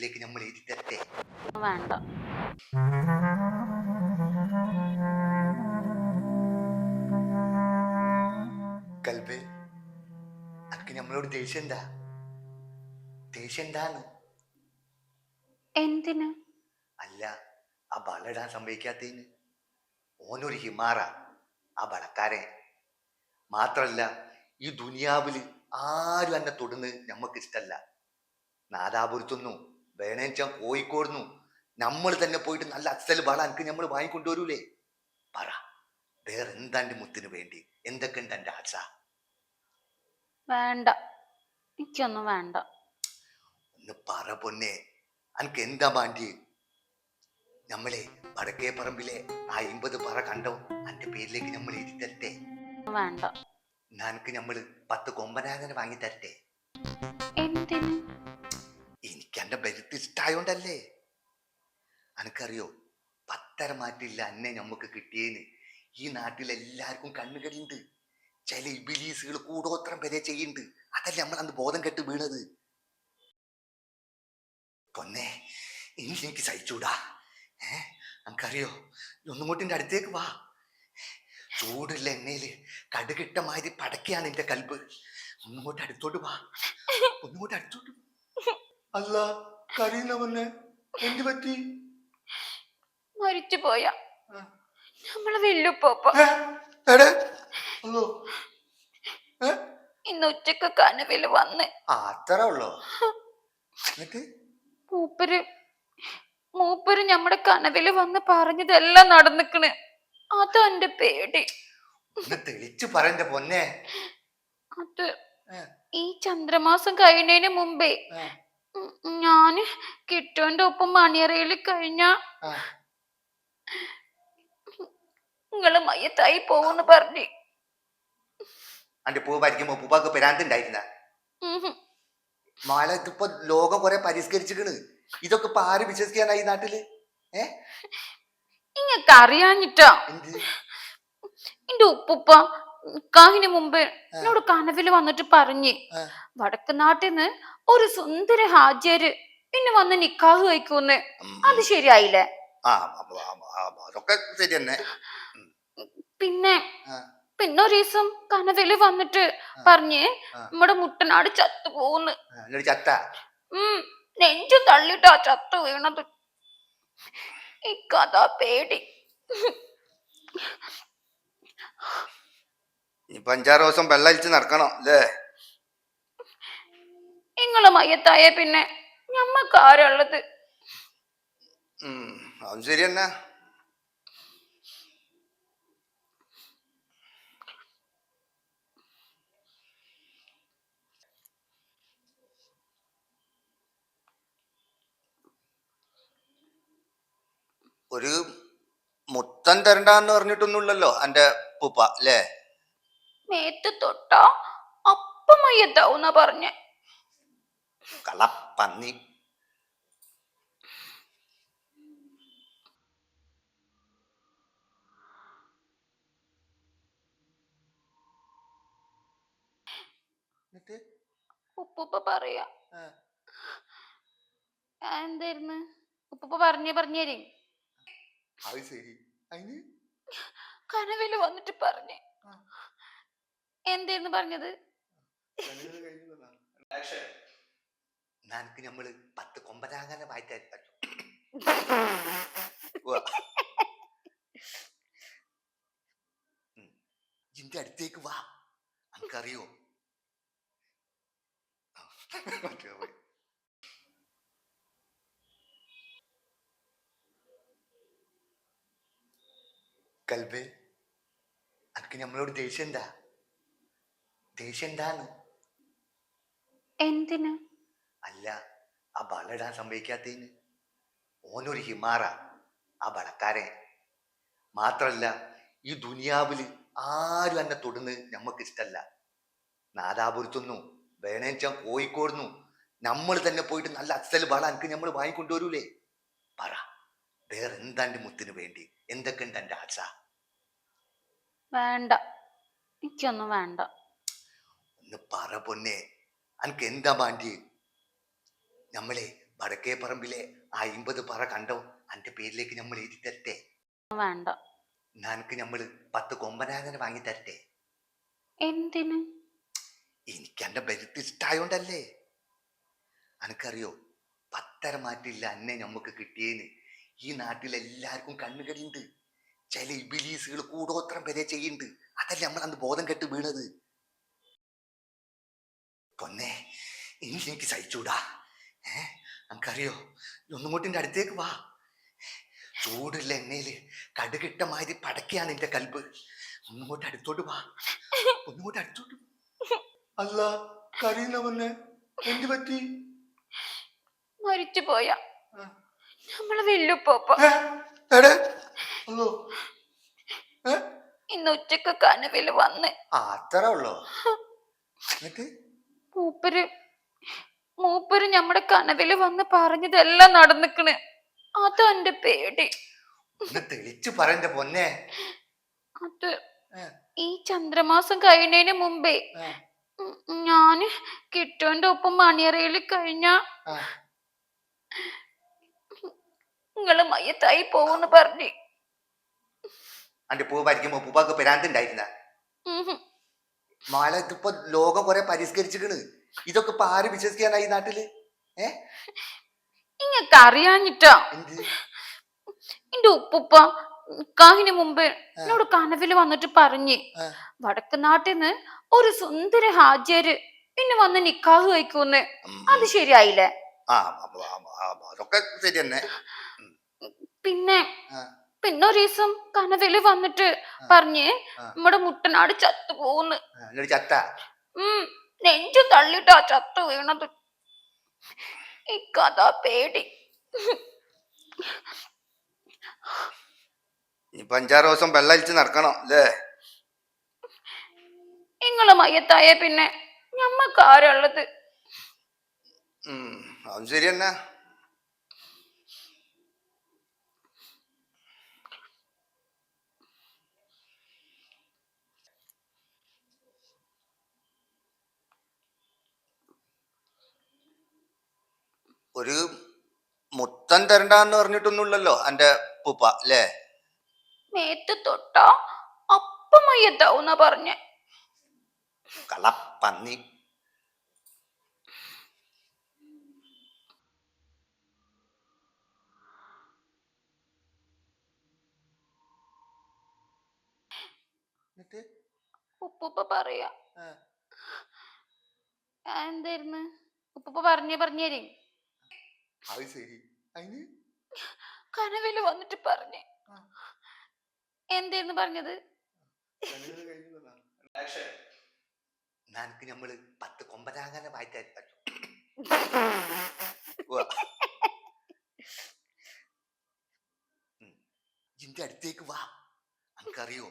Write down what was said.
പേരിലേക്ക് നമ്മൾ എഴുതി തരട്ടെ? വേണ്ട. കൽബ് അനക്ക് നമ്മളോട് ദേഷ്യം എന്താ ദേഷ്യം എന്താന്ന് എന്തിന്? അല്ല ആ വളടാൻ സംഭവിക്കാത്തതിന്. ഓനൊരു ഹിമാറ ആ ബളക്കാരൻ മാത്രല്ല ഈ ദുനിയാവിൽ ആരും എന്നെ തൊടുന്ന് നമുക്ക് ഇഷ്ടല്ല. നാദാപുരത്തുനിന്നു വേണേച്ചാൻ കോഴിക്കോടുന്നു. നമ്മൾ തന്നെ പോയിട്ട് നല്ല അസൽ ബള എനിക്ക് നമ്മൾ വാങ്ങിക്കൊണ്ടുവരൂലേ? പറ. വേറെ എന്താ എന്റെ മുത്തിന് വേണ്ടി? എന്തൊക്കെ ഉണ്ട് എന്റെ ആശ? വേണ്ട. എനിക്കൊന്നും വേണ്ട. ഒന്ന് പറ പൊന്നെ. അനക്ക് എന്താ വേണ്ടി നമ്മളെ വടക്കേ പറമ്പിലെ ആ എൺപത് പറ കണ്ടോ? അന്റെ പേരിലേക്ക് നമ്മൾ എഴുതി തരട്ടെ. വേണ്ട. നനക്ക് നമ്മൾ പത്ത് കൊമ്പനാകനെ വാങ്ങി തരട്ടെ. എന്തിന്? ഇഷ്ടായോണ്ടല്ലേ? അനക്കറിയോ? പത്തര മാറ്റില്ല അന്നെ നമുക്ക് കിട്ടിയേന് ഈ നാട്ടിലെല്ലാവർക്കും കണ്ണുകടിയുണ്ട് ചില ഇബിലീസുകൾ കൂടോത്രം വരെ ചെയ്യുന്നുണ്ട് അതല്ലേ നമ്മൾ അന്ന് ബോധം കെട്ട് വീണത്? പൊന്നെ ഇനി എനിക്ക് സഹിച്ചൂടാ. ഏ നമുക്കറിയോ ഒന്നും കൂട്ടിന്റെ അടുത്തേക്ക് വാ. ചൂടുള്ള എണ്ണയിൽ കടുകിട്ട മാതിരി പടക്കിയാണ് എന്റെ കൽബ്. ഒന്നും കൂട്ടി അടുത്തോട്ട് വാ. ഒന്നും കൂട്ടി അടുത്തോട്ട്. അല്ല. കരയുന്ന എന്തു പറ്റി? മരിച്ചു പോയ. നമ്മളെ വെല്ലുപ്പോപ്പ? ഇന്ന് ഉച്ചയ്ക്ക് കനവിൽ വന്ന്. അത്ര ഉള്ളോ? മൂപ്പര് മൂപ്പര് നമ്മുടെ കനവിൽ വന്ന് പറഞ്ഞതെല്ലാം നടന്നിക്കണ്. അതാ എന്റെ പേടി. തെളിച്ചു പറയണ്ട പൊന്നെ. അത്. ഈ ചന്ദ്രമാസം കഴിയുന്നതിന് മുമ്പേ ഞാൻ കിട്ടുവിന്റെ ഒപ്പം മണിയറയിൽ കഴിഞ്ഞ. ആ. നിങ്ങൾ മയ്യത്തായി പോവെന്ന് പറഞ്ഞു. അന്റെ പൂ പരിക്കുമ്പോ പൂപ്പാക്ക് പെരാന്തുണ്ടായിരുന്ന ഇതിപ്പോ ലോകം കുറെ പരിഷ്കരിച്ചിക്കണ്. ഇതൊക്കെ ഇപ്പൊ ആര് വിശ്വസിക്കാനാ ഈ നാട്ടിൽ? ഏ? ഇങ്ങക്ക് അറിയാഞ്ഞിട്ടാ എന്ത്? എന്റെ ഉപ്പുപ്പ നിക്കാഹിന് മുമ്പ് എന്നോട് കനവിൽ വന്നിട്ട് പറഞ്ഞ് ആ. വടക്ക് നാട്ടിന്ന് ഒരു സുന്ദര ഹാജര് പിന്നെ വന്ന് നിക്കാഹ് കഴിക്കൂന്ന്. അത് ശരിയായില്ലേ. അതൊക്കെ ശരി തന്നെ പിന്നെ. പിന്നെ ഒരു ദിവസം കനവിൽ വന്നിട്ട്. പറഞ്ഞ് നമ്മുടെ മുട്ടനാട് ചത്തു എന്നിട്ട് ചത്ത? ഉം. നെഞ്ചു തള്ളിട്ടാ ചത്തു വീണത്. ഈ കഥ പേടി. ഇനിയിപ്പൊ അഞ്ചാറ് ദിവസം വെള്ളരിച്ച് നടക്കണം അല്ലേ? നിങ്ങൾ മയ്യത്തായ പിന്നെ ഞമ്മക്ക് ആരുള്ളത് അതും ശരി തന്നെ. ഒരു മുത്തം തരണ്ടെന്ന് പറഞ്ഞിട്ടൊന്നുമില്ലല്ലോ എന്റെ പൂപ്പ അല്ലേ? മേത്ത് തൊട്ട അപ്പമയ്യത്താവുന്ന പറഞ്ഞ. കളപ്പന്നി ഉപ്പുപ്പ പറയാ. എന്തായിരുന്നു? ഉപ്പുപ്പ പറഞ്ഞേ പറഞ്ഞേരി കനവിൽ വന്നിട്ട് പറഞ്ഞ്. എന്തായിരുന്നു പറഞ്ഞത്? നനക്ക് നമ്മൾ പത്ത് കൊമ്പനാകാനെ വായിട്ടായിരിക്കും ഇന്റെ അടുത്തേക്ക് വാ. നമുക്കറിയോ? കൽബേ അനക്ക് നമ്മളോട് ദേഷ്യം എന്താ? ദേഷ്യം എന്താന്ന് എന്തിന്? അല്ല ആ ബളിടാൻ സംഭവിക്കാത്തതിന്. ഓനൊരു ഹിമാറ ആ ബളക്കാരൻ മാത്രല്ല ഈ ദുനിയാവിൽ ആരും എന്നെ തൊടുന്ന് നമുക്ക് ഇഷ്ടല്ല നാദാപുരത്തുന്നു വേണേച്ചാൻ കോഴിക്കോടുന്നു. നമ്മൾ തന്നെ പോയിട്ട് നല്ല അസൽ ബള എനിക്ക് നമ്മൾ വാങ്ങിക്കൊണ്ടുവരൂലേ? പറ വേറെ എന്താ എന്റെ മുത്തിന് വേണ്ടി? എന്തൊക്കെ ഉണ്ട് എന്റെ ആശ? വേണ്ട എനിക്കൊന്നും വേണ്ട. ഒന്ന് പറ പൊന്നെ. അനക്ക് എന്താ വേണ്ടി നമ്മളെ വടക്കേ പറമ്പിലെ ആ അമ്പത് പറ കണ്ടോ? അന്റെ പേരിലേക്ക് നമ്മൾ എഴുതി തരട്ടെ. വേണ്ട. നനക്ക് നമ്മൾ പത്ത് കൊമ്പനാഥന വാങ്ങി തരട്ടെ. എന്തിന്? എനിക്ക് എന്റെ ബരുത്ത് ഇഷ്ടായോണ്ടല്ലേ. അനക്കറിയോ പത്തര മാറ്റില്ല അന്നെ നമുക്ക് കിട്ടിയേന്ന്. ഈ നാട്ടിൽ എല്ലാവർക്കും കണ്ണുകടിയുണ്ട്. ചില ഇബിലീസുകൾ കൂടോത്രം വരെ ചെയ്യുന്നുണ്ട്. അതല്ലേ നമ്മൾ അന്ന് ബോധം കെട്ട് വീണത്? പൊന്നെ ഇനി എനിക്ക് സഹിച്ചൂടാ. ഏ നമുക്കറിയോ ഒന്നും കൂട്ടിന്റെ അടുത്തേക്ക് വാ. ചൂടുള്ള എണ്ണയിൽ കടുകിട്ട മാതിരി പടക്കിയാണ് എന്റെ കൽബ്. ഒന്നുകൂട്ടി അടുത്തോട്ട് വാ. ഒന്നുകൂട്ടി അടുത്തോട്ട്. അല്ല കരയുന്ന പൊന്നെ എന്ത് പറ്റി? മരിച്ചു പോയ. നമ്മളെ വെല്ലുപ്പോപ്പ? ഇന്ന് ഉച്ചയ്ക്ക് കനവിൽ വന്ന്. അത്ര ഉള്ളോ? എന്നിട്ട്? മൂപ്പര് മൂപ്പര് നമ്മുടെ കനവിൽ വന്ന് പറഞ്ഞതെല്ലാം നടന്നിക്കണ്. അതാ എന്റെ പേടി. തെളിച്ചു പറയണ്ട പൊന്നെ. അത് ഈ ചന്ദ്രമാസം കഴിയുന്നതിന് മുമ്പേ ഞാൻ കിട്ടോന്റെ ഒപ്പം മണിയറയിൽ കഴിഞ്ഞ. നിങ്ങൾ മയ്യത്തായി പോവെന്ന് പറഞ്ഞു. അന്റെ പൂ പരിക്കുമ്പോ പൂപ്പാക്ക് പെരാന്തുണ്ടായിരുന്ന മാല ഇതിപ്പോ ലോകം കൊറേ പരിഷ്കരിച്ചിക്കണ് ഇതൊക്കെ ഇപ്പൊ ആര് വിശ്വസിക്കാനാ ഈ നാട്ടിൽ? ഏ? ഇങ്ങക്ക് അറിയാഞ്ഞിട്ടാ. എന്ത്? എന്റെ ഉപ്പുപ്പ നിക്കാഹിന് മുമ്പ് എന്നോട് കനവിൽ വന്നിട്ട് പറഞ്ഞ് ആ. വടക്ക് നാട്ടിന്ന് ഒരു സുന്ദര ഹാജിയര് ഇന്ന് വന്ന് നിക്കാഹ് കഴിക്കൂന്ന്. ഉം, അത് ശരിയായില്ലേ? ആ ആ, ആ, ആ, അതൊക്കെ ശരി തന്നെ പിന്നെ ആ. പിന്നെ ഒരു ദിവസം കനവിൽ വന്നിട്ട്. പറഞ്ഞ് നമ്മുടെ മുട്ടനാട് ചത്തു പോന്ന്. ചത്ത? ഉം നെഞ്ചു ആ ചത്തു വീണത്. ഈ കഥ പേടി. ഇനിയിപ്പൊ അഞ്ചാറ് ദിവസം വെള്ളം അടിച്ച് നടക്കണം അല്ലേ? നിങ്ങൾ മയ്യത്തായ പിന്നെ ഞമ്മക്ക് ആരുള്ളത് അതും ശരി തന്നെ ഒരു മുത്തം തരണ്ടെന്ന് പറഞ്ഞിട്ടൊന്നുമില്ലല്ലോ എന്റെ ഉപ്പ അല്ലേ? മേത്ത് തൊട്ടാ അപ്പം മയ്യത്താവുന്ന പറഞ്ഞ. കളപ്പന്നി ഉപ്പുപ്പ പറയാ. എന്തായിരുന്നു? ഉപ്പുപ്പ പറഞ്ഞേ പറഞ്ഞേരി. അത് ശരി. അതിന്? കനവിൽ വന്നിട്ട് പറഞ്ഞേ. എന്തേന്ന് പറഞ്ഞത്? നനക്ക് നമ്മൾ പത്ത് കൊമ്പനാകാനെ വായിട്ടായിരുന്നു ഇന്റെ അടുത്തേക്ക് വാ. നമുക്കറിയോ